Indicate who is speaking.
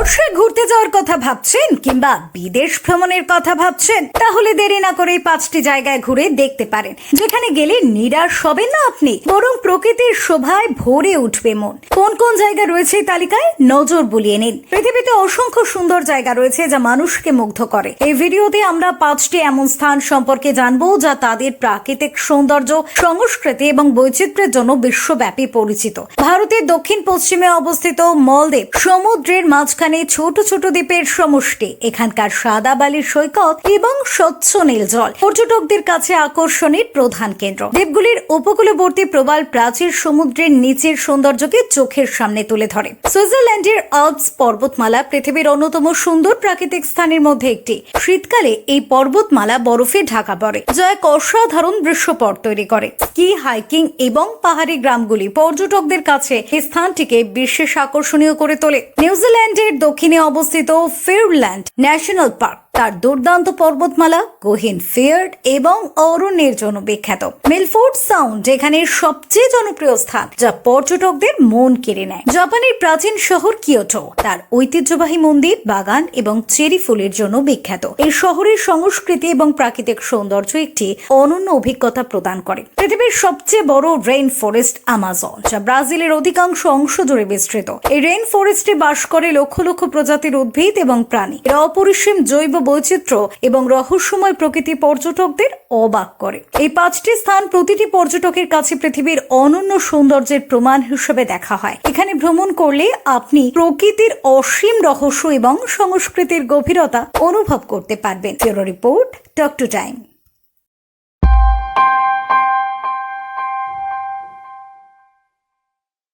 Speaker 1: বর্ষে ঘুরতে যাওয়ার কথা ভাবছেন কিংবা বিদেশ ভ্রমণের কথা ভাবছেন, তাহলে দেরি না করে পাঁচটি জায়গায় ঘুরে দেখতে পারেন। যেখানে গেলে নিরাশ হবেন না আপনি, বরং প্রকৃতির শোভায় ভরে উঠবে মন। কোন কোন জায়গা রয়েছে তালিকায়, নজর বুলিয়ে নিন। পৃথিবীতে অসংখ্য সুন্দর জায়গা রয়েছে যা মানুষকে মুগ্ধ করে। এই ভিডিওতে আমরা পাঁচটি এমন স্থান সম্পর্কে জানব যা তাদের প্রাকৃতিক সৌন্দর্য, সংস্কৃতি এবং বৈচিত্র্যের জন্য বিশ্বব্যাপী পরিচিত। ভারতের দক্ষিণ পশ্চিমে অবস্থিত মলদ্বীপ, সমুদ্রের মাঝখানে ছোট ছোট দ্বীপের সমষ্টি, এখানকার সাদা বালির সৈকত এবং স্বচ্ছ নীল জল পর্যটকদের কাছে আকর্ষণের প্রধান কেন্দ্র। দ্বীপগুলির উপকূলবর্তী প্রবাল প্রাচীর সমুদ্রের নিচের সৌন্দর্যকে চোখের সামনে তুলে ধরে। সুইজারল্যান্ডের আল্পস পর্বতমালা পৃথিবীর অন্যতম সুন্দর প্রাকৃতিক স্থানের মধ্যে একটি। শীতকালে এই পর্বতমালা বরফে ঢাকা পড়ে, যা এক অসাধারণ দৃশ্যপট তৈরি করে। স্কি হাইকিং এবং পাহাড়ি গ্রামগুলি পর্যটকদের কাছে স্থানটিকে বিশেষ আকর্ষণীয় করে তোলে। নিউজিল্যান্ডের দক্ষিণে অবস্থিত ফিরল্যান্ড ন্যাশনাল পার্ক। তার দুর্দান্ত পর্বতমালা, গহীন ফিয়ার্ড এবং অরণ্যের জন্য বিখ্যাত। মিলফোর্ড সাউন্ড এখানে সবচেয়ে জনপ্রিয় স্থান, যা পর্যটকদের মন কেড়ে নেয়। জাপানের প্রাচীন শহর কিয়োটো, তার ঐতিহ্যবাহী মন্দির, বাগান এবং চেরি ফুলের জন্য বিখ্যাত। এই শহরের সংস্কৃতি এবং প্রাকৃতিক সৌন্দর্য একটি অনন্য অভিজ্ঞতা প্রদান করে। পৃথিবীর সবচেয়ে বড় রেইন ফরেস্ট আমাজন যা ব্রাজিলের অধিকাংশ অংশ জুড়ে বিস্তৃত। এই রেইন ফরেস্টে বাস করে লক্ষ লক্ষ প্রজাতির উদ্ভিদ এবং প্রাণী। এরা অপরিসীম জৈব বৈচিত্র্য এবং রহস্যময় প্রকৃতি পর্যটকদের অবাক করে। এই পাঁচটি স্থান প্রতিটি পর্যটকের কাছে পৃথিবীর অনন্য সৌন্দর্যের প্রমাণ হিসেবে দেখা হয়। এখানে ভ্রমণ করলে আপনি প্রকৃতির অসীম রহস্য এবং সংস্কৃতির গভীরতা অনুভব করতে পারবেন। Report talk to time.